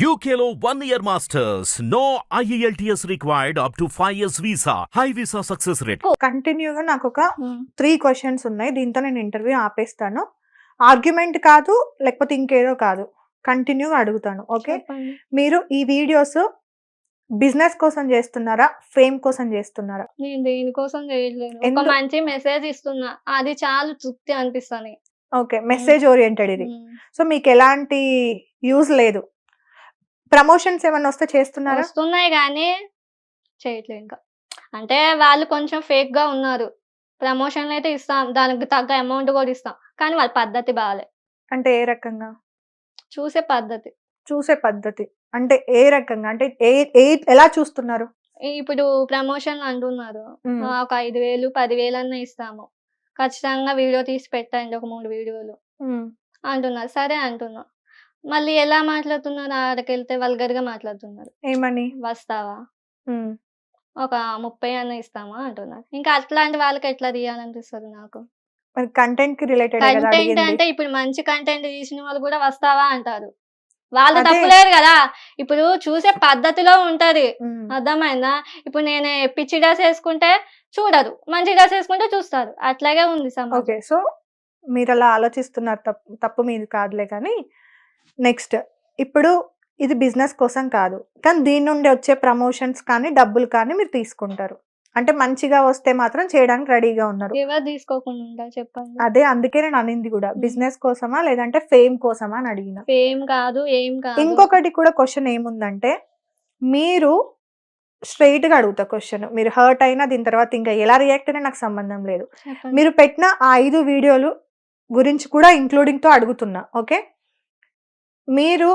UKLO one year masters. No E IELTS required up to 5 years visa. High visa success rate. కంటిన్యూగా నాకు ఒక three questions ఉన్నాయి. దీంతో నేను ఇంటర్వ్యూ ఆపేస్తాను. ఆర్గ్యుమెంట్ కాదు లేకపోతే ఇంకేదో కాదు. కంటిన్యూగా అడుగుతాను. ఓకే మీరు ఈ వీడియోస్ బిజినెస్ కోసం చేస్తున్నారా? ఫేమ్ కోసం చేస్తున్నారా? నేను దేనికోసం చేయట్లేదు ఒక మంచి మెసేజ్ ఇస్తున్నా. అది చాలు తృప్తి అనిపిస్తాను ఓకే మెసేజ్ ఓరియంటెడ్ ఇది సో మీకు ఎలాంటి యూజ్ లేదు. ప్రమోషన్స్ ఏమైనా వస్తే చేస్తున్నారా? వస్తున్నాయి కానీ చేయట్లేదు ఇంకా. అంటే వాళ్ళు కొంచెం ఫేక్గా ఉన్నారు. ప్రమోషన్ అయితే ఇస్తాం. దానికి తగ్గ అమౌంట్ కూడా ఇస్తాం. కానీ వాళ్ళ పద్ధతి బాగాలే అంటే ఏ రకంగా? చూసే పద్ధతి. చూసే పద్ధతి. అంటే ఏ రకంగా? అంటే ఏ ఏ ఎలా చూస్తున్నారు? ఇప్పుడు ప్రమోషన్ అంటున్నారు. ఒక ఐదు వేలు పదివేలు అన్న ఇస్తాము. ఖచ్చితంగా వీడియో తీసి పెట్టండి ఒక మూడు వీడియోలు. అంటున్నారు. సరే అంటున్నా. మళ్ళీ ఎలా మాట్లాడుతున్నారు? ఆడకి వెళ్తే వల్గర్గా మాట్లాడుతున్నారు. ఏమని? వస్తావా. ఒక ముప్పై అన్న ఇస్తామా అంటున్నారు. ఇంకా అట్లాంటి వాళ్ళకి ఎట్లా తీయాలనిపిస్తుంది నాకు? మరి కంటెంట్కి రిలేటెడ్ కదా కంటెంట్ అడిగింది. అంటే ఇప్పుడు మంచి కంటెంట్ తీసిన వాళ్ళు కూడా వస్తావా అంటారు. వాళ్ళు అదే. తప్పులేదు కదా! ఇప్పుడు చూసే పద్ధతిలో ఉంటది. అర్థమైందా? ఇప్పుడు నేను పిచ్చి డ్రెస్ వేసుకుంటే చూడరు. మంచి డ్రెస్ వేసుకుంటే చూస్తారు. అట్లాగే ఉంది సమాజం. ఓకే. సో మీరు అలా ఆలోచిస్తున్నారు తప్పు తప్పు మీది కాదులే కానీ నెక్స్ట్. ఇప్పుడు ఇది బిజినెస్ కోసం కాదు. కానీ దీని నుండి వచ్చే ప్రమోషన్స్ కానీ డబ్బులు కానీ మీరు తీసుకుంటారు. అంటే మంచిగా వస్తే మాత్రం చేయడానికి రెడీగా ఉన్నారు. ఎవరు తీసుకోకుండా చెప్పండి. అదే అందుకే నేను అనింది కూడా. బిజినెస్ కోసమా లేదంటే ఫేమ్ కోసమా అని అడిగిన. ఏం కాదు ఏం కాదు. ఇంకొకటి కూడా క్వశ్చన్ ఏముందంటే మీరు straight గా అడుగుతా క్వశ్చన్. మీరు హర్ట్ అయినా దీని తర్వాత ఇంకా ఎలా రియాక్ట్ అయినా నాకు సంబంధం లేదు. మీరు పెట్టిన ఆ ఐదు వీడియోలు గురించి కూడా including తో అడుగుతున్నా ఓకే? మీరు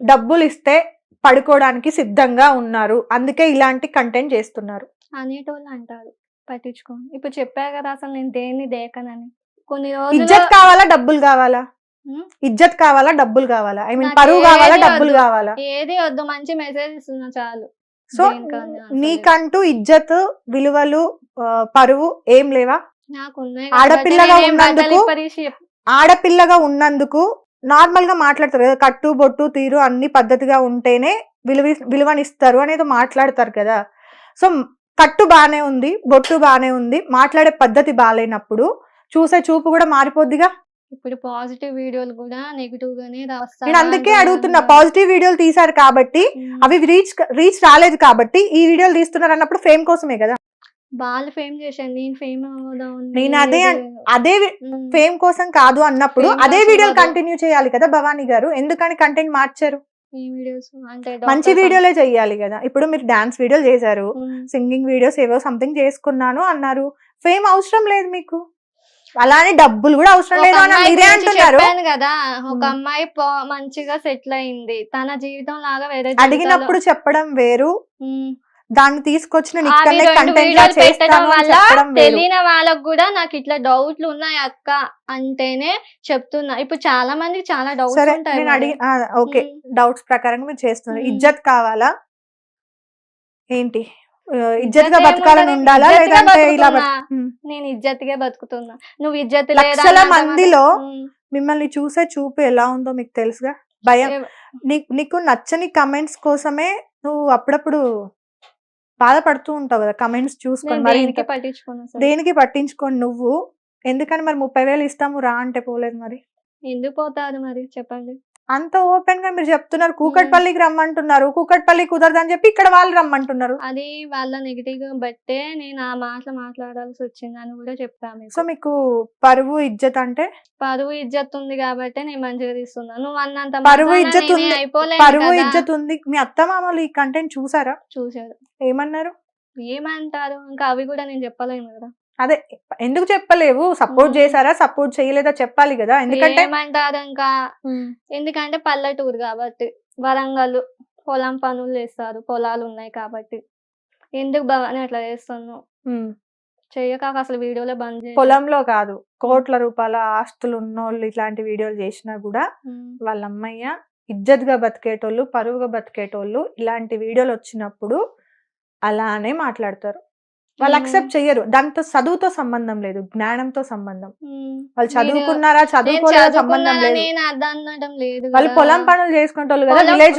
డబ్బులు ఇస్తే పడుకోవడానికి సిద్ధంగా ఉన్నారు. అందుకే ఇలాంటి కంటెంట్ చేస్తున్నారు. అనేటోళ్ళు అంటారు. పట్టించుకోండి ఇప్పుడు చెప్పా కదా అసలు నేను దేన్ని దేకనని. కొన్ని రోజులు ఇజ్జత్ కావాలా డబ్బులు కావాలా? ఉమ్, ఇజ్జత్ కావాలా డబ్బులు కావాలా? ఐ మీన్ నాకు పరువు కావాలా ఏది డబ్బులు వద్దు. కావాలా? ఏది వద్దు. మంచి మెసేజ్ ఇస్తున్నా చాలు. సో దేనికన్నా అసలు. నీకంటూ ఇజ్జత్ విలువలు ఆ, పరువు ఏం లేవా? నాకు ఉన్నాయి ఆడపిల్లగా నేనేం ఉన్నందుకు చెప్- ఆడపిల్లగా ఉన్నందుకు నార్మల్గా మాట్లాడతారు కదా కట్టు బొట్టు తీరు అన్ని పద్ధతిగా ఉంటేనే విలువ విలువనిస్తారు అనేది మాట్లాడతారు కదా. సో కట్టు బానే ఉంది బొట్టు బానే ఉంది మాట్లాడే పద్ధతి బాగాలేనప్పుడు చూసే చూపు కూడా మారిపోద్దిగా? ఇప్పుడు పాజిటివ్ వీడియోలు కూడా నెగిటివ్ గానే నేను అందుకే అడుగుతున్నా పాజిటివ్ వీడియోలు తీశారు కాబట్టి అవి రీచ్ రీచ్ రాలేదు కాబట్టి ఈ వీడియోలు తీస్తున్నారు అన్నప్పుడు ఫేమ్ కోసమే కదా. వాళ్ళు ఫేమ్ చేశాను నేను ఫేమ్ అవ్వదాం నేను అదే అదే ఫేమ్ కోసం కాదు అన్నప్పుడు అదే వీడియోలు. కంటిన్యూ చేయాలి కదా భవానీ గారు? ఎందుకని కంటెంట్ మార్చారు? మంచి వీడియోలే చెయ్యాలి కదా. ఇప్పుడు మీరు డాన్స్ వీడియోలు చేశారు. సింగింగ్ వీడియోస్ ఏవో సంథింగ్ చేసుకున్నాను అన్నారు. ఫేమ్ అవసరం లేదు మీకు? అలానే డబ్బులు కూడా అవసరం లేదు అని మీరే అంటున్నారు. కదా. ఒక. అమ్మాయి మంచిగా సెటిల్ అయింది. తన జీవితం లాగా వేరే అడిగినప్పుడు చెప్పడం వేరు. దాన్ని తీసుకొచ్చిన అవి ఇక్కడనే కంటెంట్ లా చేస్తాను వల్ల తెలియని వాళ్ళకు కూడా నాకు ఇట్లా డౌట్లు ఉన్నాయి అక్క అంటేనే చెప్తున్నా. ఇప్పుడు చాలా మందికి చాలా డౌట్స్ ఉంటాయి నేను. అడిగి ఓకే. డౌట్స్ ప్రకారంగా మీరు చేస్తున్నారు. ఇజ్జత్ కావాలా? ఏంటి? ఇజ్జత్గా బతకాలని? ఉండాలా? లేదంటే ఇలా. నేను ఇజ్జత్గా బతుకుతున్నా. నువ్వు ఇజ్జత్ లక్షల మందిలో మిమ్మల్ని చూసే చూపు ఎలా ఉందో మీకు తెలుసుగా? భయం. నీకు నచ్చని కమెంట్స్ కోసమే నువ్వు అప్పుడప్పుడు బాధపడుతూ ఉంటావు కదా కమెంట్స్ చూసుకొని మరి దేనికి ఇంత- పట్టించుకున్నా సరే. దేనికి పట్టించుకొని నువ్వు? ఎందుకని మరి ముప్పై వేలు ఇస్తాము రా అంటే పోలేదు మరి. ఎందుకు పోతారు మరి? చెప్పండి. అంత ఓపెన్గా మీరు చెప్తున్నారు. కూకట్పల్లికి రమ్మంటున్నారు. కూకట్పల్లి కుదరదని చెప్పి ఇక్కడ వాళ్ళు రమ్మంటున్నారు. అది వాళ్ళ నెగిటివ్గా బట్టే నేను ఆ మాటలు మాట్లాడాల్సి వచ్చింది అని కూడా చెప్పాను. సో మీకు పరువు ఇజ్జత్ అంటే? పరువు ఇజ్జత్ ఉంది కాబట్టి నేను మంచిగా తీస్తున్నా. నువ్వు అన్నంత పరువు ఇజ్జత్ ఉంది. పరువు. ఇజ్జత్ ఉంది. మీ అత్త మామలు ఈ కంటెంట్ చూసారా? చూశారు. ఏమన్నారు? ఏమంటారు? ఇంకా అవి కూడా నేను చెప్పలేను కదా. అదే ఎందుకు చెప్పలేవు? సపోర్ట్. చేశారా? సపోర్ట్ చేయలేదా? చెప్పాలి కదా. ఎందుకంటే ఏమంటారు ఇంకా. ఎందుకంటే పల్లెటూరు కాబట్టి. వరంగల్ పొలం పనులు చేస్తారు. పొలాలు ఉన్నాయి కాబట్టి. ఎందుకు భవాని అట్లా చేస్తున్నావు. చెయ్యక అసలు వీడియోలో బంద్. పొలంలో కాదు. కోట్ల రూపాయల ఆస్తులు ఉన్నోళ్ళు ఇట్లాంటి వీడియోలు చేసినా కూడా. వాళ్ళ అమ్మయ్య ఇజ్జత్గా బతికేటోళ్ళు పరువుగా బతికేటోళ్ళు ఇలాంటి వీడియోలు వచ్చినప్పుడు అలానే మాట్లాడతారు. వాళ్ళు. అక్సెప్ట్ చెయ్యరు. దాంతో చదువుతో సంబంధం లేదు జ్ఞానంతో సంబంధం. వాళ్ళు చదువుకున్నారా నేను చదువుకోలేదా సంబంధం లేదు. వాళ్ళు. పొలం పనులు చేసుకుంటారు కదా విలేజ్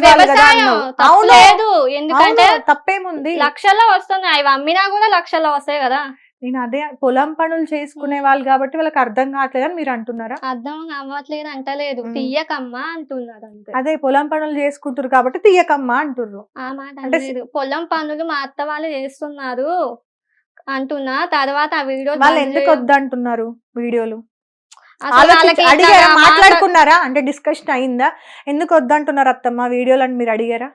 లేదు. ఎందుకంటే తప్పేముంది? లక్షల్లో వస్తున్నాయి. అవి అమ్మినా కూడా లక్షల్లో వస్తాయి కదా. నేను అదే పొలం పనులు చేసుకునే వాళ్ళు కాబట్టి వాళ్ళకి అర్థం కావట్లేదు అని మీరు అంటున్నారా? అర్థం అవ్వట్లేదు అంటలేదు. తీయకమ్మా అంటున్నారు అదే పొలం పనులు చేసుకుంటారు కాబట్టి తీయకమ్మా అంటుర్రు. ఆ మాట అంటే పొలం పనులు మా అత్త వాళ్ళు చేస్తున్నారు. అంటున్నా. తర్వాత ఆ వీడియో వాళ్ళు ఎందుకు వద్దంటున్నారు వీడియోలు? అడిగారా? మాట- మాట్లాడుకున్నారా? అంటే డిస్కషన్ అయిందా? ఎందుకు వద్దంటున్నారు అత్తమ్మ? వీడియోలు అని మీరు అడిగారా?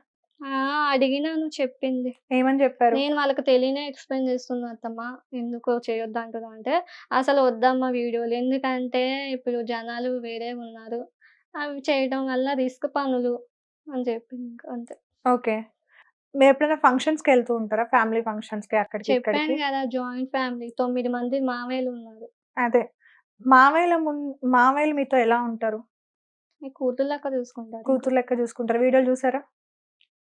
అడిగినాను చెప్పింది. ఏమని చెప్పారు? నేను వాళ్ళకి తెలియనే ఎక్స్ప్లెయిన్ చేస్తున్నా అత్తమ్మ. ఎందుకో చేయొద్దు అంటున్నా అంటే అసలు వద్దమ్మా వీడియోలు. ఎందుకంటే ఇప్పుడు జనాలు వేరే ఉన్నారు. అవి చేయడం వల్ల రిస్క్ పనులు అని చెప్పింది అంతే. ఓకే. మీరు ఎప్పుడైనా ఫంక్షన్స్కి వెళ్తూ ఉంటారా? ఫ్యామిలీ ఫంక్షన్స్కి అక్కడికి చెప్పాను ఇక్కడికి? కదా జాయింట్ ఫ్యామిలీ తొమ్మిది మంది మామయ్యలు ఉన్నారు. అదే. మామయ్యల ముందు మామయ్యలు మీతో ఎలా ఉంటారు? మీ కూతురు లెక్క చూసుకుంటారు. కూతురు లెక్క చూసుకుంటారు? వీడియోలు చూసారా?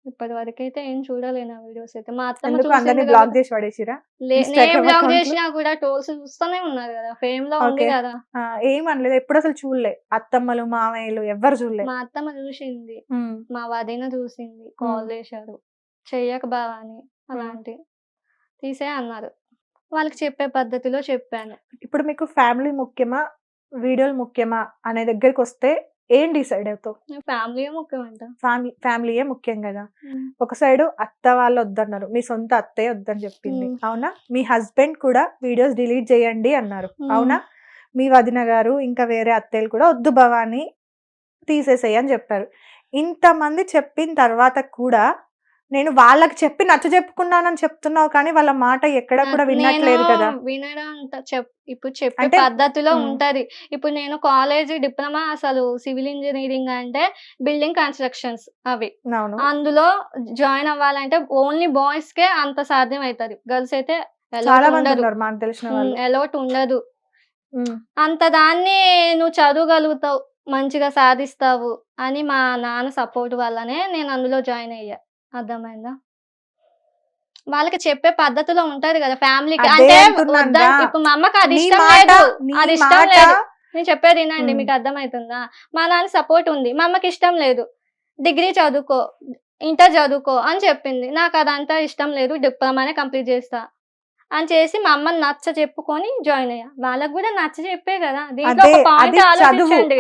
ఇప్పటి వరకు అయితే ఏం చూడలేను ఆ వీడియోస్ అయితే. మా అత్తమ్మ ఎందుకు? అందరినీ చూసింది బ్లాక్ కాబట్టి- చేసి పడేసిరా? లే- Instagram నేను బ్లాగ్ account లో? చేసినా కూడా టోల్స్ చూస్తూనే ఉన్నారు కదా. ఫేమ్లో ఉంది Okay. కదా. ఆ, ఏం అనలేదు. ఎప్పుడు అసలు చూడలే. అత్తమ్మలు మామయ్యలు ఎవ్వరు చూడలే. మా అత్తమ్మ చూసింది. మా వదిన చూసింది. కాల్ చేశారు. చెయ్యక బావా అని అలాంటి తీసే అన్నారు. వాళ్ళకి చెప్పే పద్ధతిలో చెప్పాను. ఇప్పుడు మీకు ఫ్యామిలీ ముఖ్యమా? వీడియోలు ముఖ్యమా? అనే దగ్గరికి వస్తే ఏం డిసైడ్ అవుతావు? ఫ్యామిలీ ముఖ్యం అంట. ఫ్యామిలీ ఫ్యామిలీయే ముఖ్యం కదా. ఒక సైడ్ అత్త వాళ్ళు వద్దన్నారు మీ సొంత అత్తయ్య వద్దని చెప్పింది. అవునా? మీ హస్బెండ్ కూడా వీడియోస్ డిలీట్ చేయండి అన్నారు. అవునా? మీ వదిన గారు ఇంకా వేరే అత్తయ్యలు కూడా వద్దు భవాని తీసేసేయి అని చెప్పారు. ఇంతమంది చెప్పిన తర్వాత కూడా నేను వాళ్ళకి చెప్పి నచ్చ చెప్పుకున్నానని చెప్తున్నావు కానీ వాళ్ళ మాట ఎక్కడ కూడా వినట్లేదు కదా. వినడం ఇప్పుడు చెప్పే పద్ధతిలో. ఉంటది. ఇప్పుడు నేను కాలేజ్ డిప్లొమా అసలు సివిల్ ఇంజనీరింగ్ అంటే బిల్డింగ్ కన్స్ట్రక్షన్స్ అవి. అందులో జాయిన్ అవ్వాలంటే ఓన్లీ బాయ్స్ కే అంత సాధ్యం అవుతుంది గర్ల్స్ అయితే మంది ఉండదు. ఎలోట్. అంత దాన్ని నువ్వు చదవగలుగుతావు మంచిగా సాధిస్తావు అని మా నాన్న సపోర్ట్ వల్లనే నేను అందులో జాయిన్ అయ్యా. అర్థమైందా? వాళ్ళకి చెప్పే పద్ధతిలో ఉంటది కదా ఫ్యామిలీకి అంటే. ఇప్పుడు మా అమ్మకి అది ఇష్టం లేదు. అది ఇష్టం లేదు. నేను చెప్పేది వినండి. మీకు అర్థమవుతుందా మా నాన్న సపోర్ట్ ఉంది. మా అమ్మకి ఇష్టం లేదు. డిగ్రీ చదువుకో ఇంటర్ చదువుకో అని చెప్పింది. నాకు అదంతా ఇష్టం లేదు. డిప్లొమానే కంప్లీట్ చేస్తా. అని చేసి మా అమ్మని నచ్చ చెప్పుకొని జాయిన్ అయ్యా. వాళ్ళకి కూడా నచ్చ చెప్పే కదా. దీంట్లో అదే ఒక అది పాయింట్ చదువు. ఆలోచించండి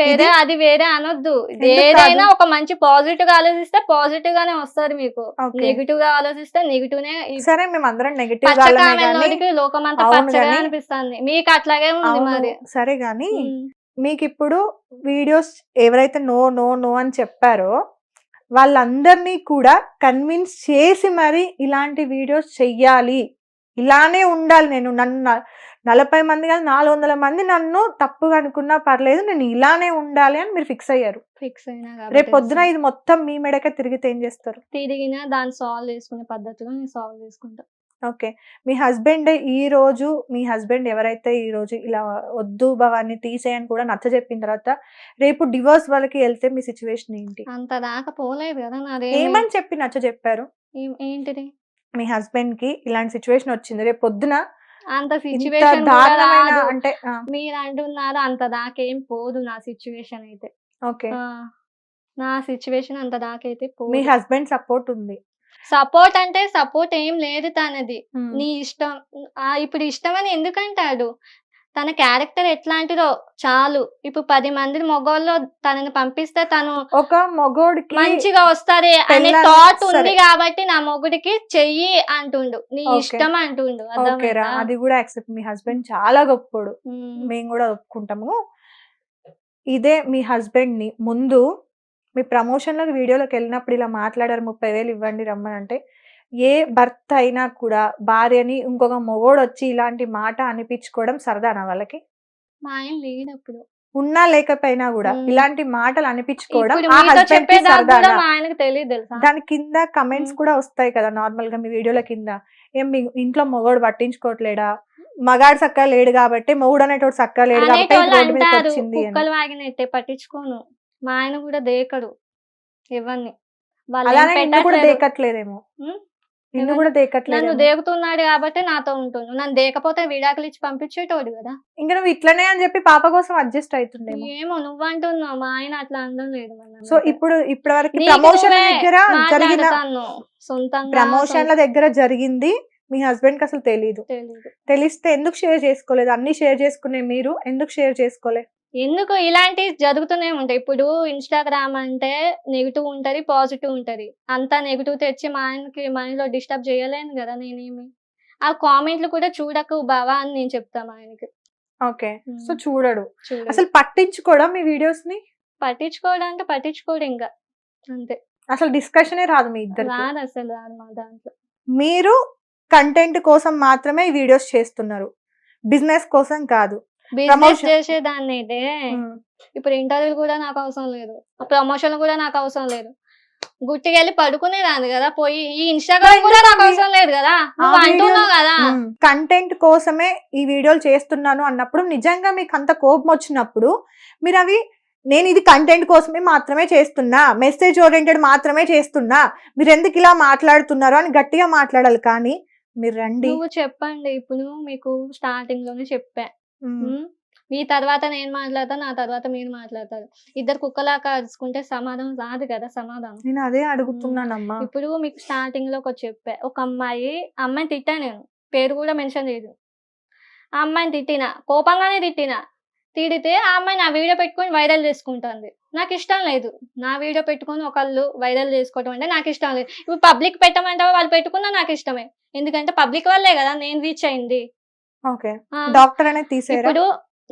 వేరే అది వేరే అనొద్దు. ఏదైనా? ఒక మంచి పాజిటివ్గా ఆలోచిస్తే పాజిటివ్ గానే వస్తుంది మీకు. నెగిటివ్గా ఆలోచిస్తే నెగిటివ్ నే సరే మేము అందరం నెగిటివ్ పచ్చగా గాని- అనిపిస్తుంది. మీకు అట్లాగే ఉంది మరి. సరే గాని. మీకు ఇప్పుడు వీడియోస్ ఎవరైతే నో నో నో అని చెప్పారో వాళ్ళందరినీ కూడా కన్విన్స్ చేసి మరి ఇలాంటి వీడియోస్ చెయ్యాలి. ఇలానే ఉండాలి నేను. నన్ను నలభై మంది కాదు నాలుగు వందల మంది నన్ను తప్పుగా అనుకున్నా పర్లేదు నేను ఇలానే ఉండాలి అని మీరు ఫిక్స్ అయ్యారు. ఫిక్స్ అయినా రేపు పొద్దున ఇది మొత్తం మీ మెడకే తిరిగితే ఏం చేస్తారు? తిరిగినా దాన్ని సాల్వ్ చేసుకునే పద్ధతిలో నేను సాల్వ్ చేసుకుంటా. ఓకే. మీ హస్బెండ్ ఈ రోజు మీ హస్బెండ్ ఎవరైతే ఈ రోజు ఇలా వద్దు భవాన్ని తీసేయని కూడా నచ్చ చెప్పిన తర్వాత రేపు డివోర్స్ వాళ్ళకి వెళ్తే మీ సిచ్యువేషన్ ఏంటి? అంత దాకా పోలేదు కదా నాదే ఏమని చెప్పి నచ్చ చెప్పారు? ఏంటిది? మీ హస్బెండ్కి ఇలాంటి సిచ్యువేషన్ వచ్చింది. రేపు పొద్దున అంత సిచ్యువేషన్ అంటే మీరు అంటున్నారు అంత దాకేం పోదు నా సిచ్యువేషన్ అయితే. ఓకే. నా సిచ్యువేషన్ అంత దాకైతే మీ హస్బెండ్ సపోర్ట్ ఉంది. సపోర్ట్ అంటే సపోర్ట్ ఏం లేదు తనది. నీ ఇష్టం ఆ ఇప్పుడు ఇష్టం అని ఎందుకంటాడు? తన క్యారెక్టర్ ఎట్లాంటిదో చాలు. ఇప్పుడు పది మంది మొగోళ్ళు తనని పంపిస్తే తను ఒక మగోడికి మంచిగా వస్తారే అనే థాట్ ఉంది. కాబట్టి నా మొగుడికి చెయ్యి అంటుండు. నీ. ఇష్టం అంటుండు? అది కూడా యాక్సెప్ట్. మీ హస్బెండ్ చాలా గొప్పోడు. మేము కూడా ఒప్పుకుంటాము. ఇదే మీ హస్బెండ్ని ముందు మీ ప్రమోషన్లకు వీడియోలోకి వెళ్ళినప్పుడు ఇలా మాట్లాడారు ముప్పై వేలు ఇవ్వండి రమ్మని అంటే ఏ భర్త అయినా కూడా భార్యని ఇంకొక మొగోడు వచ్చి ఇలాంటి మాట అనిపించుకోవడం సరదానా వాళ్ళకి? మా ఆయన అప్పుడు ఉన్నా లేకపోయినా కూడా. ఇలాంటి మాటలు అనిపించుకోవడం ఇప్పుడు ఆ మీతో husband కి చెప్పేదాకా కూడా సరదానా మా ఆయనకు తెలియదు తెలుసా? దాని కింద కమెంట్స్. కూడా వస్తాయి కదా నార్మల్గా మీ వీడియోల కింద. ఏం మీ ఇంట్లో మొగోడు పట్టించుకోవట్లేడా? మగాడు సక్క లేడు కాబట్టి మొగుడు అనేటోడు సక్క లేడు కాబట్టి అనేటోళ్ళు రోడ్డు మీదకి అంటారు వచ్చింది అని. కుక్కలు వాగినట్టే పట్టించుకోను. మా ఆయన కూడా దేకడు ఏం అలానే నిన్ను కూడా. దేకట్లేదేమో? నిన్ను? కూడా నన్ను దేకట్లేదు దేకుతున్నాడు కాబట్టి నాతో ఉంటుండు. నన్ను దేకపోతే విడాకులు ఇచ్చి పంపించేటోడు కదా. ఇంకా నువ్వు ఇట్లనే అని చెప్పి పాప కోసం అడ్జస్ట్ అవుతుండేమో ఏమో నువ్వంటున్నావు. మా ఆయన అట్లా అనడం లేదు సో నన్ను. ఇప్పుడు ఇప్పటి వరకు ప్రమోషన్ నువ్వే దగ్గర జరిగిన సొంతంగా ప్రమోషన్ల దగ్గర జరిగింది. మీ హస్బెండ్కి అసలు తెలీదు. తెలిస్తే ఎందుకు షేర్ చేసుకోలేదు? అన్ని షేర్ చేసుకునే మీరు ఎందుకు షేర్ చేసుకోలే? ఎందుకు ఇలాంటివి జరుగుతూనే ఉంటాయి. ఇప్పుడు ఇన్స్టాగ్రామ్ అంటే నెగిటివ్ ఉంటది పాజిటివ్ ఉంటది. అంతా నెగిటివ్ తెచ్చి మా ఆయనకి మైండ్లో డిస్టర్బ్ చేయలేను కదా నేనేమి? ఆ కామెంట్లు కూడా చూడకు బావా అని నేను చెప్తాను ఆయనకి. ఓకే. సో చూడడు. చూడు అసలు పట్టించుకోవడం మీ వీడియోస్ని పట్టించుకోవడం అంటే పట్టించుకోడు ఇంకా. అంతే. అసలు డిస్కషనే రాదు మీ ఇద్దరికి. రాదు అసలు రాదు మా దాంట్లో. మీరు కంటెంట్ కోసం మాత్రమే ఈ వీడియోస్ చేస్తున్నారు. బిజినెస్ కోసం కాదు. బిజినెస్. చేసేదాన్ని అయితే ఇప్పుడు ఇంటర్వ్యూ కూడా నాకు అవసరం లేదు. ప్రమోషన్ కూడా నాకు అవసరం లేదు. గుట్టికెళ్ళి పడుకునేదాన్ని కదా పోయి ఈ ఇన్స్టాగ్రామ్ కూడా నాకు అవసరం లేదు కదా నువ్వు అంటున్నావు కదా. కంటెంట్ కోసమే ఈ వీడియోలు చేస్తున్నాను అన్నప్పుడు నిజంగా మీకు అంత కోపం వచ్చినప్పుడు మీరు అవి నేను ఇది కంటెంట్ కోసమే మాత్రమే చేస్తున్నా మెసేజ్ ఓరియంటెడ్ మాత్రమే చేస్తున్నా మీరు ఎందుకు ఇలా మాట్లాడుతున్నారు అని గట్టిగా మాట్లాడాలి కానీ మీరు రండి. నువ్వు చెప్పండి ఇప్పుడు మీకు స్టార్టింగ్లోనే చెప్పా. మీ తర్వాత నేను మాట్లాడతా నా తర్వాత మీరు మాట్లాడతారు. ఇద్దరు కుక్కలా కలుసుకుంటే సమాధానం రాదు కదా సమాధానం. నేను అదే అడుగుతున్నానమ్మా. ఇప్పుడు మీకు స్టార్టింగ్లో ఒక చెప్పా ఒక అమ్మాయి అమ్మాయిని తిట్టా నేను పేరు కూడా మెన్షన్ చేయదు ఆ అమ్మాయిని తిట్టిన కోపంగానే తిట్టిన తిడితే ఆ అమ్మాయి నా వీడియో పెట్టుకొని వైరల్ చేసుకుంటుంది. నాకు ఇష్టం లేదు. నా వీడియో పెట్టుకొని ఒకళ్ళు వైరల్ చేసుకోవటం అంటే నాకు ఇష్టం లేదు. ఇప్పుడు పబ్లిక్ పెట్టమంటావా? వాళ్ళు పెట్టుకున్నా నాకు ఇష్టమే. ఎందుకంటే పబ్లిక్ వల్లే కదా నేను రీచ్ అయింది. డాక్టర్ అనేది తీసేరా? ఇప్పుడు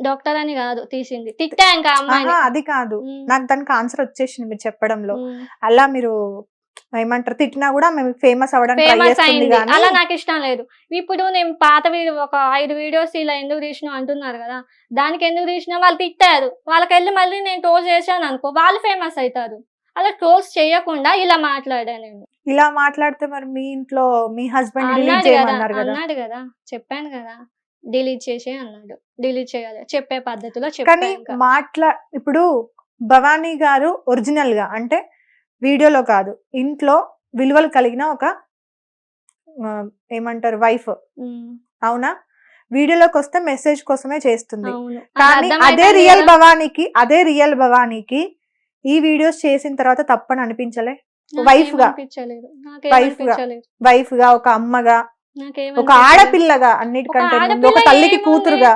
డాక్టర్ అని కాదు తీసింది. తిట్టా ఇంకా ఆహా, అది కాదు. నాకు దానికి ఆన్సర్ వచ్చేసింది మీరు చెప్పడంలో. అలా మీరు ఏమంటారు? తిట్టినా కూడా మేము ఫేమస్ అవ్వడానికి ఫేమస్ అయింది. అలా నాకు ఇష్టం లేదు. ఇప్పుడు నేను పాత ఒక ఐదు వీడియోస్ ఇలా ఎందుకు తీసినావు అంటున్నారు కదా దానికి ఎందుకు తీసినా వాళ్ళు తిట్టారు. వాళ్ళకి వెళ్ళి మళ్ళీ నేను ట్రోల్ చేశాను అనుకో వాళ్ళు ఫేమస్ అవుతారు. అలా ట్రోల్స్ చేయకుండా ఇలా మాట్లాడా నేను. ఇలా మాట్లాడితే మరి మీ ఇంట్లో మీ హస్బెండ్ అన్నాడు కదా చెప్పాను కదా. డిలీట్ చేసే అన్నాడు. డిలీట్ చేయాలి. చెప్పే పద్ధతిలో కానీ చెప్పాను మాట్లా ఇప్పుడు భవానీ గారు ఒరిజినల్గా అంటే వీడియోలో కాదు ఇంట్లో విలువలు కలిగిన ఒక ఆ, ఏమంటారు వైఫ్. అవునా? వీడియోలోకి వస్తే మెసేజ్ కోసమే చేస్తుంది. అవును. అది కానీ అదే రియల్. భవానీకి అదే రియల్ భవానీకి ఈ వీడియోస్ చేసిన తర్వాత తప్పని అనిపించలే? wife గా. వైఫ్గా ఒక అమ్మగా ఒక. ఆడపిల్లగా అన్నిటికంటే ఒక తల్లికి? కూతురుగా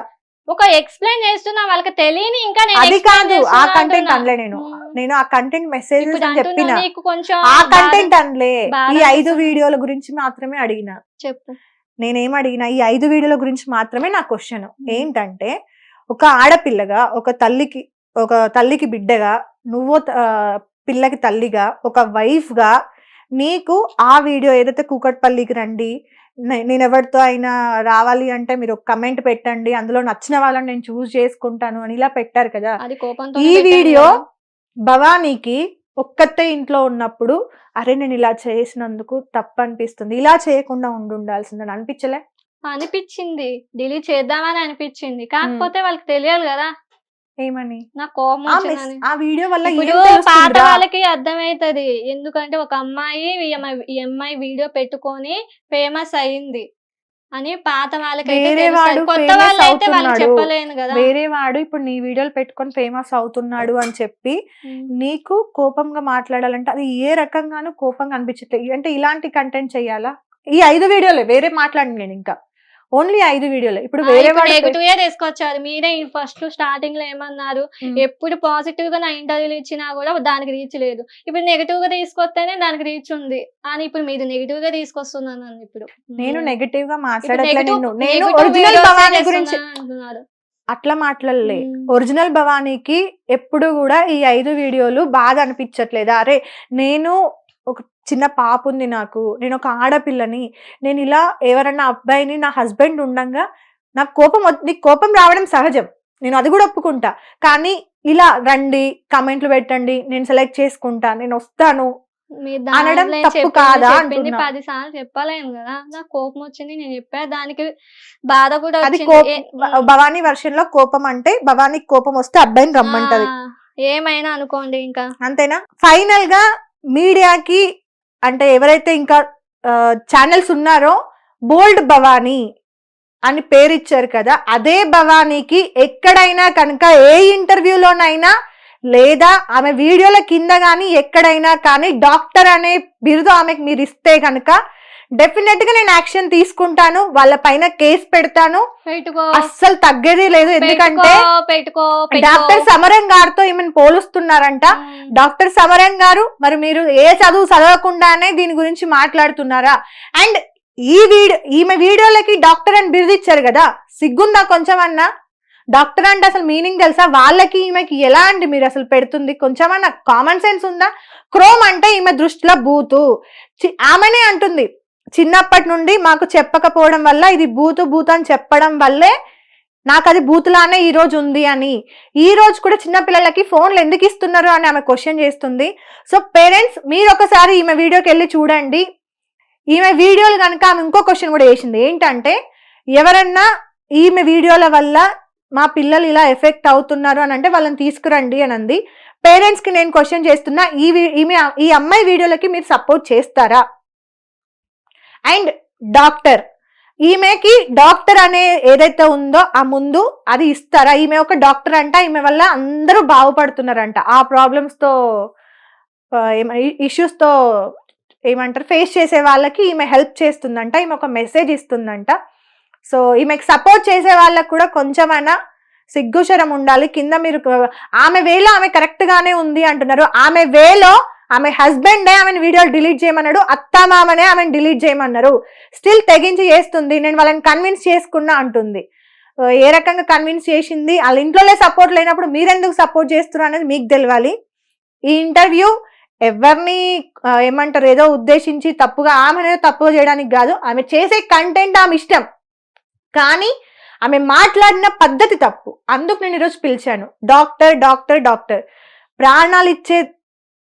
ఒక ఎక్స్ప్లెయిన్ చేస్తున్నా వాళ్ళకి తెలియని ఇంకా నేను అది కాదు ఆ కంటెంట్. అనలే నేను. నేను ఆ కంటెంట్ అంటున్నా చెప్పిన ఆ కంటెంట్ అనలే ఈ ఐదు. వీడియోల గురించి మాత్రమే అడిగిన చెప్పు నేనేం అడిగినా ఈ ఐదు వీడియోల గురించి మాత్రమే నా క్వశ్చన్ ఏంటంటే ఒక ఆడపిల్లగా ఒక తల్లికి ఒక తల్లికి బిడ్డగా నువ్వు పిల్లకి తల్లిగా ఒక వైఫ్గా నీకు ఆ వీడియో ఏదైతే కూకట్పల్లికి రండి నేను ఎవరితో అయినా రావాలి అంటే మీరు ఒక కమెంట్ పెట్టండి. అందులో నచ్చిన వాళ్ళని నేను చూస్ చేసుకుంటాను అని ఇలా పెట్టారు కదా. ఈ వీడియో భవానీకి ఒక్కతే ఇంట్లో ఉన్నప్పుడు అరే నేను ఇలా చేసినందుకు తప్పు అనిపిస్తుంది ఇలా చేయకుండా ఉండి ఉండాల్సిందని అనిపించలే? అనిపించింది. డిలీట్ చేద్దామని అనిపించింది. కాకపోతే వాళ్ళకి తెలియాలి కదా. ఏమని నాకు కోపం ఆ వచ్చిందని మెస్- ఆ వీడియో వల్ల ఏం ఇప్పుడు పాత తెలుస్తుందిరా? వాళ్ళకి అర్థమైతది ఎందుకంటే ఒక అమ్మాయి ఈ అమ్మాయి- ఈ అమ్మాయి వీడియో పెట్టుకొని ఫేమస్ అయింది అని పాత వాళ్ళకైతే వేరే తెలుస్తది. వాడు కొత్త famous వాళ్ళు అయితే వాళ్ళు అవుతున్నాడు. చెప్పలేను కదా వేరే వాడు ఇప్పుడు నీ వీడియోలు పెట్టుకొని ఫేమస్ అవుతున్నాడు అని చెప్పి ఉమ్. నీకు కోపంగా మాట్లాడాలంటే అది ఏ రకంగానూ కోపంగా అనిపించట్లేదు అంటే ఇలాంటి కంటెంట్ చెయ్యాలా ఈ ఐదు వీడియోలే వేరే మాట్లాడి నేను ఇంకా ఓన్లీ ఐదు వీడియోలే. ఇప్పుడు వేరే నెగిటివ్ తీసుకొచ్చారు మీరే ఫస్ట్ స్టార్టింగ్లో ఏమన్నారు. ఎప్పుడు పాజిటివ్గా నా ఇంటర్వ్యూలు ఇచ్చినా కూడా దానికి రీచ్ లేదు. ఇప్పుడు నెగిటివ్గా తీసుకొస్తేనే దానికి రీచ్ ఉంది. అని ఇప్పుడు మీరు నెగిటివ్గా తీసుకొస్తున్నాను ఇప్పుడు. నేను. నెగటివ్గా ఇప్పుడు మాట్లాడట్లే negative- నిన్ను. నేను negative ఒరిజినల్ videos భవానీ చేస్తున్నా గురించి అంటున్నారు. అట్లా మాట్లాడలే. ఒరిజినల్ భవానీకి ఎప్పుడు కూడా ఈ ఐదు వీడియోలు బాధ అనిపించట్లేదు. అరే నేను చిన్న పాప ఉంది నాకు. నేను ఒక ఆడపిల్లని. నేను ఇలా ఎవరన్నా అబ్బాయిని నా హస్బెండ్ ఉండంగా నాకు కోపం నీకు కోపం రావడం సహజం. నేను అది కూడా ఒప్పుకుంటా. కానీ ఇలా రండి కమెంట్లు పెట్టండి నేను సెలెక్ట్ చేసుకుంటా నేను వస్తాను అనడం తప్పు కాదా చెప్పింది. పది సార్లు చెప్పలేను కదా. నాకు కోపం వచ్చింది నేను చెప్పా దానికి బాధ కూడా అది భవానీ వర్షన్లో కోపం అంటే భవానీకి కోపం వస్తే అబ్బాయిని రమ్మంటది. ఏమైనా అనుకోండి ఇంకా. అంతేనా? ఫైనల్గా మీడియాకి అంటే ఎవరైతే ఇంకా ఛానల్స్ ఉన్నారో బోల్డ్ భవానీ అని పేరు ఇచ్చారు కదా అదే భవానీకి ఎక్కడైనా కనుక ఏ ఇంటర్వ్యూలోనైనా లేదా ఆమె వీడియోల కింద కానీ ఎక్కడైనా కానీ డాక్టర్ అనే బిరుదు ఆమెకు మీరు ఇస్తే కనుక డెఫినెట్గా నేను యాక్షన్ తీసుకుంటాను వాళ్ళ పైన కేసు పెడతాను. అస్సలు తగ్గేది లేదు. ఎందుకంటే డాక్టర్ సమరం గారితో ఈమెను పోలుస్తున్నారంట. డాక్టర్ సమరం గారు మరి మీరు ఏ చదువు చదవకుండానే దీని గురించి మాట్లాడుతున్నారా? అండ్ ఈ వీడియో ఈమె వీడియోలకి డాక్టర్ అని బిరుదు ఇచ్చారు కదా. సిగ్గుందా కొంచెం అన్నా డాక్టర్ అంటే అసలు మీనింగ్ తెలుసా? వాళ్ళకి ఈమెకి ఎలా అండి మీరు అసలు పెడుతుంది? కొంచెమన్నా కామన్ సెన్స్ ఉందా? క్రోమ్ అంటే ఈమె దృష్టిలో బూతు. ఆమెనే అంటుంది. చిన్నప్పటి నుండి మాకు చెప్పకపోవడం వల్ల ఇది బూతు బూత్ అని చెప్పడం వల్లే నాకు అది బూతులానే ఈ రోజు ఉంది అని. ఈ రోజు కూడా చిన్నపిల్లలకి ఫోన్లు ఎందుకు ఇస్తున్నారు అని ఆమె క్వశ్చన్ చేస్తుంది. సో పేరెంట్స్ మీరు ఒకసారి ఈమె వీడియోకి వెళ్ళి చూడండి. ఈమె వీడియోలు కనుక ఆమె ఇంకో క్వశ్చన్ కూడా వేసింది ఏంటంటే ఎవరన్నా ఈమె వీడియోల వల్ల మా పిల్లలు ఇలా ఎఫెక్ట్ అవుతున్నారు అని అంటే వాళ్ళని తీసుకురండి అని అంది. పేరెంట్స్కి నేను క్వశ్చన్ చేస్తున్నా ఈ వీ- ఈమె ఈ అమ్మాయి వీడియోలకి మీరు సపోర్ట్ చేస్తారా? And doctor. ఈమెకి డాక్టర్ అనే ఏదైతే ఉందో ఆ ముందు అది ఇస్తారా? ఈమె ఒక డాక్టర్ అంట ఈమె వల్ల అందరూ బాగుపడుతున్నారంట. ఆ ప్రాబ్లమ్స్తో తో ఇష్యూస్తో ఏమంటారు? ఫేస్ చేసే వాళ్ళకి ఈమె హెల్ప్ చేస్తుందంట ఈమె ఒక మెసేజ్ ఇస్తుందంట. సో ఈమెకి సపోర్ట్ చేసే వాళ్ళకు కూడా కొంచెమైనా సిగ్గుశరం ఉండాలి. కింద మీరు ఆమె వేలో ఆమె కరెక్ట్గానే ఉంది అంటున్నారు. ఆమె వేలో ఆమె హస్బెండే ఆమెను వీడియోలు డిలీట్ చేయమన్నాడు అత్తమామనే ఆమెను డిలీట్ చేయమన్నారు. స్టిల్ తెగించి చేస్తుంది నేను వాళ్ళని కన్విన్స్ చేసుకున్నా అంటుంది. ఏ రకంగా కన్విన్స్ చేసింది? వాళ్ళ ఇంట్లోనే సపోర్ట్ లేనప్పుడు మీరెందుకు సపోర్ట్ చేస్తున్నారు అనేది మీకు తెలియాలి ఈ ఇంటర్వ్యూ ఎవరిని ఏమంటారు ఏదో ఉద్దేశించి తప్పుగా ఆమె తప్పుగా చేయడానికి కాదు ఆమె చేసే కంటెంట్ ఆమె ఇష్టం. కానీ ఆమె మాట్లాడిన పద్ధతి తప్పు. అందుకు నేను ఈరోజు పిలిచాను. Doctor doctor doctor. ప్రాణాలు ఇచ్చే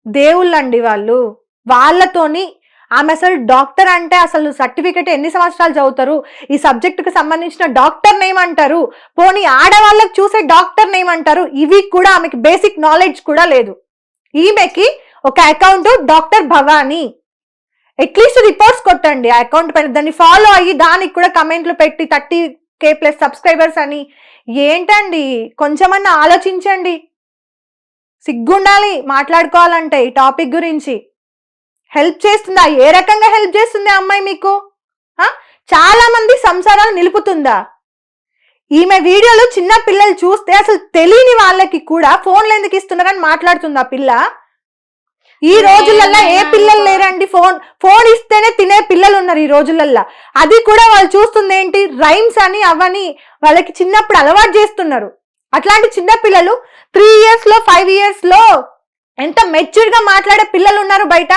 దేవుళ్ళండి వాళ్ళు. వాళ్ళతోని ఆమె అసలు డాక్టర్ అంటే అసలు సర్టిఫికెట్ ఎన్ని సంవత్సరాలు చదువుతారు? ఈ సబ్జెక్టుకు సంబంధించిన డాక్టర్ నేమ్ అంటారు. పోనీ ఆడవాళ్ళకి చూసే డాక్టర్ నేమ్ అంటారు. ఇవి కూడా ఆమెకి బేసిక్ నాలెడ్జ్ కూడా లేదు. ఈమెకి ఒక account doctor Bhavani. At least reports కొట్టండి ఆ అకౌంట్ పైన. దాన్ని ఫాలో అయ్యి దానికి కూడా కమెంట్లు పెట్టి థర్టీ కే ప్లస్ సబ్స్క్రైబర్స్ అని. ఏంటండి? కొంచెమన్నా ఆలోచించండి. సిగ్గుండాలి మాట్లాడుకోవాలంటే ఈ టాపిక్ గురించి. హెల్ప్ చేస్తుందా? ఏ రకంగా హెల్ప్ చేస్తుంది అమ్మాయి మీకు? చాలా మంది సంసారాలు నిలుపుతుందా? ఈమె వీడియోలు చిన్న పిల్లలు చూస్తే అసలు తెలియని వాళ్ళకి కూడా ఫోన్లు ఎందుకు ఇస్తున్నారని మాట్లాడుతుంది ఆ పిల్ల. ఈ రోజులల్లో ఏ పిల్లలు లేరండి ఫోన్? ఫోన్ ఇస్తేనే తినే పిల్లలు ఉన్నారు ఈ రోజులల్లో. అది కూడా వాళ్ళు చూస్తుంది ఏంటి? రైమ్స్ అని అవని వాళ్ళకి చిన్నప్పుడు అలవాటు చేస్తున్నారు. అట్లాంటి చిన్న పిల్లలు త్రీ ఇయర్స్లో ఫైవ్ ఇయర్స్లో ఎంత మెచ్యూర్గా మాట్లాడే పిల్లలు ఉన్నారు బయట?